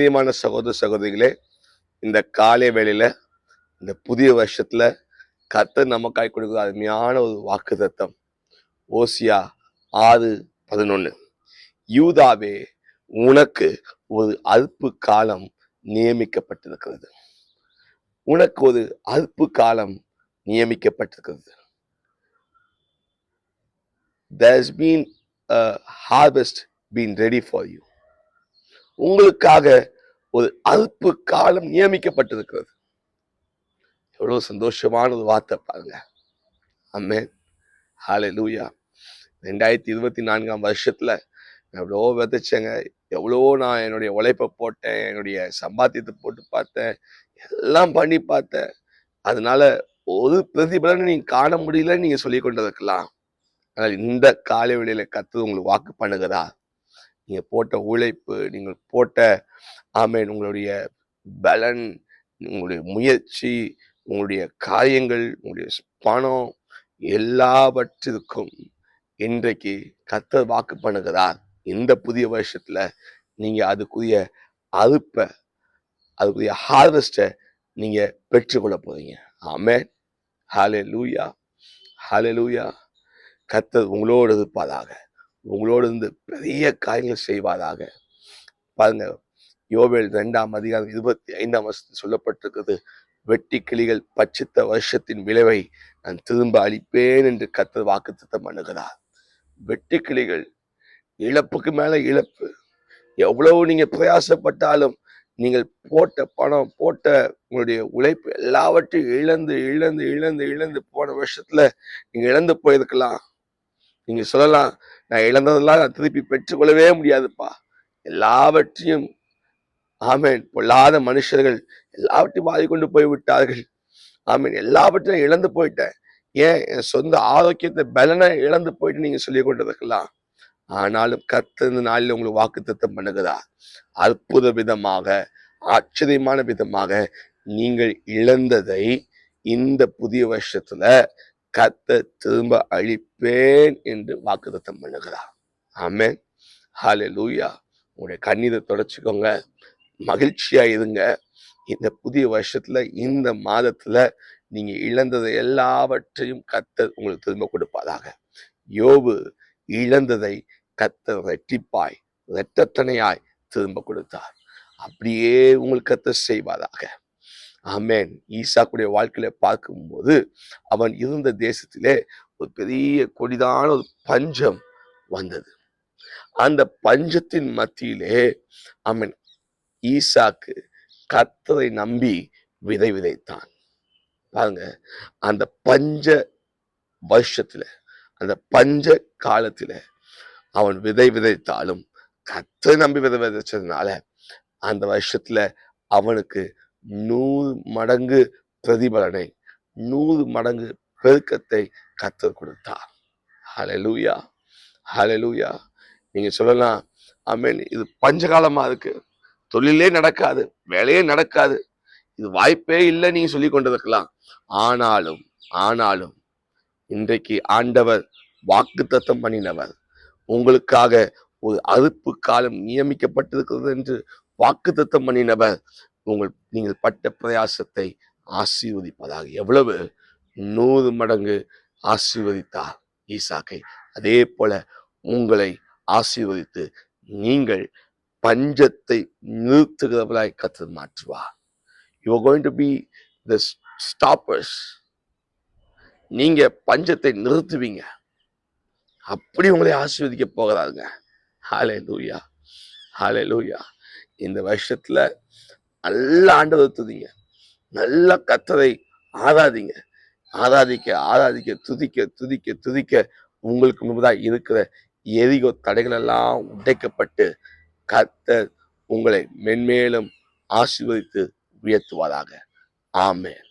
பிரியமான சகோதர சகோதரிகளே இந்த காலை வேளையில இந்த புதிய வருஷத்துல கத்தர் நமக்காய் கொடுக்கிற அருமையான ஒரு வாக்கு தத்தம் ஓசியா ஆறு பதினொன்னு. யூதாவே உனக்கு ஒரு அற்பு காலம் நியமிக்கப்பட்டிருக்கிறது. உனக்கு ஒரு அற்பு காலம் நியமிக்கப்பட்டிருக்கிறது. Thus been harvest been ready for you உங்களுக்காக ஒரு அல்பு காலம் நியமிக்கப்பட்டிருக்கிறது. எவ்வளவு சந்தோஷமான ஒரு வார்த்தை பாருங்க. அம்மே ஹாலே லூயா ரெண்டாயிரத்தி இருபத்தி நான்காம் வருஷத்துல நான் எவ்வளோ விதைச்சேங்க. எவ்வளோ நான் என்னுடைய உழைப்பை போட்டேன். என்னுடைய சம்பாத்தியத்தை போட்டு பார்த்தேன். எல்லாம் பண்ணி பார்த்தேன். அதனால ஒரு பிரதிபலனை நீங்கள் காண முடியலன்னு நீங்கள் சொல்லி கொண்டிருக்கலாம். ஆனால் இந்த காலை வேளையில கத்து உங்களுக்கு வாக்கு பண்ணுகிறா நீங்கள் போட்ட உழைப்பு நீங்கள் போட்ட ஆமேன் உங்களுடைய பலன் உங்களுடைய முயற்சி உங்களுடைய காரியங்கள் உங்களுடைய பணம் எல்லாவற்றிற்கும் இன்றைக்கு கத்த வாக்கு பண்ணுகிறார். இந்த புதிய வருஷத்தில் நீங்கள் அதுக்குரிய அறுப்பை அதுக்குரிய ஹார்வெஸ்ட்டை நீங்கள் பெற்றுக்கொள்ள போகிறீங்க ஆமேன். ஹாலே லூயா ஹாலே லூயா கத்தர் உங்களோடு இருப்பதாக உங்களோடு இருந்து பெரிய காரியங்கள் செய்வாராக. பாருங்க யோவேல் ரெண்டாம் அதிகாரம் இருபத்தி ஐந்தாம் வருஷத்தில் சொல்லப்பட்டிருக்கிறது வெட்டி கிளிகள் பச்சித்த வருஷத்தின் விளைவை நான் திரும்ப அளிப்பேன் என்று கத்தர் வாக்குத்தத்தம் பண்ணுகிறார். வெட்டி கிளிகள் இழப்புக்கு மேல இழப்பு. எவ்வளவு நீங்க பிரயாசப்பட்டாலும் நீங்கள் போட்ட பணம் போட்ட உங்களுடைய உழைப்பு எல்லாவற்றையும் இழந்து இழந்து இழந்து இழந்து போன வருஷத்துல நீங்க இழந்து போயிருக்கலாம். நீங்கள் சொல்லலாம் நான் இழந்ததெல்லாம் நான் திருப்பி பெற்றுக்கொள்ளவே முடியாதுப்பா. எல்லாவற்றையும் ஆமேன் பொல்லாத மனுஷர்கள் எல்லாவற்றையும் வாதி கொண்டு போய் விட்டார்கள் ஆமீன் எல்லாவற்றையும் இழந்து போயிட்டேன். ஏன்? என் சொந்த ஆரோக்கியத்தை பலனை இழந்து போயிட்டு நீங்க சொல்லி கொண்டிருக்கலாம். ஆனாலும் கர்த்தர் இந்த நாளில் உங்களுக்கு வாக்குத்தத்தம் பண்ணுகிறா அற்புத விதமாக ஆச்சரியமான விதமாக நீங்கள் இழந்ததை இந்த புதிய வருஷத்துல கத்த திரும்ப அழிப்பேன் என்று வாக்குத்தத்தம் பண்ணுகிறார். ஆமேன். ஹாலே லூயா உங்களுடைய கண்ணீரை தொடச்சிக்கோங்க. மகிழ்ச்சியா இருங்க. இந்த புதிய வருஷத்துல இந்த மாதத்துல நீங்க இழந்ததை எல்லாவற்றையும் கத்தர் உங்களுக்கு திரும்ப கொடுப்பதாக யோபு இழந்ததை கத்தர் ரெட்டிப்பாய் இரட்டத்தனையாய் திரும்ப கொடுத்தார். அப்படியே உங்களுக்கு கத்தர் செய்வதாக ஆமேன். ஈசாக்குடைய வாழ்க்கையில பார்க்கும்போது அவன் இருந்த தேசத்திலே ஒரு பெரிய கொடிதான ஒரு பஞ்சம் வந்தது. அந்த பஞ்சத்தின் மத்தியிலே அவன் ஈசாக்கு கத்தரை நம்பி விதை விதைத்தான். பாருங்க அந்த பஞ்ச வருஷத்துல அந்த பஞ்ச காலத்துல அவன் விதை விதைத்தாலும் கத்தரை நம்பி விதை விதைச்சதுனால அந்த வருஷத்துல அவனுக்கு நூறு மடங்கு பிரதிபலனை நூறு மடங்கு பெருக்கத்தை கத்தர் கொடுத்தார். ஹலலூயா ஹலலூயா நீங்க சொல்லலாம் ஆமென். இது பஞ்சகாலமா இருக்கு. தொழிலே நடக்காது வேலையே நடக்காது. இது வாய்ப்பே இல்லை நீங்க சொல்லி கொண்டிருக்கலாம். ஆனாலும் ஆனாலும் இன்றைக்கு ஆண்டவர் வாக்குத்தத்தம் பண்ணினவர் உங்களுக்காக ஒரு அறுப்பு காலம் நியமிக்கப்பட்டிருக்கிறது என்று வாக்குத்தத்தம் பண்ணினவர் உங்கள் நீங்கள் பட்ட பிரயாசத்தை ஆசீர்வதிப்பதாக. எவ்வளவு? நூறு மடங்கு ஆசீர்வதித்தார் ஈசாக்கை. அதே போல உங்களை ஆசீர்வதித்து நீங்கள் பஞ்சத்தை நிறுத்துகிறவர்களாய் கத்து மாற்றுவார். You are going to be the stoppers நீங்க பஞ்சத்தை நிறுத்துவீங்க. அப்படி உங்களை ஆசீர்வதிக்க போகிறாருங்க. ஹாலே லூயா ஹாலே லூயா இந்த வருஷத்துல நல்லா ஆண்டதை துதிங்க. நல்லா கத்தரை ஆராதிங்க. ஆராதிக்க ஆராதிக்க துதிக்க துதிக்க துதிக்க உங்களுக்கு முன்பதாக இருக்கிற எரிகோ தடைகள் எல்லாம் உடைக்கப்பட்டு கர்த்தர் உங்களை மென்மேலும் ஆசீர்வதித்து உயர்த்துவாராக. ஆமேன்.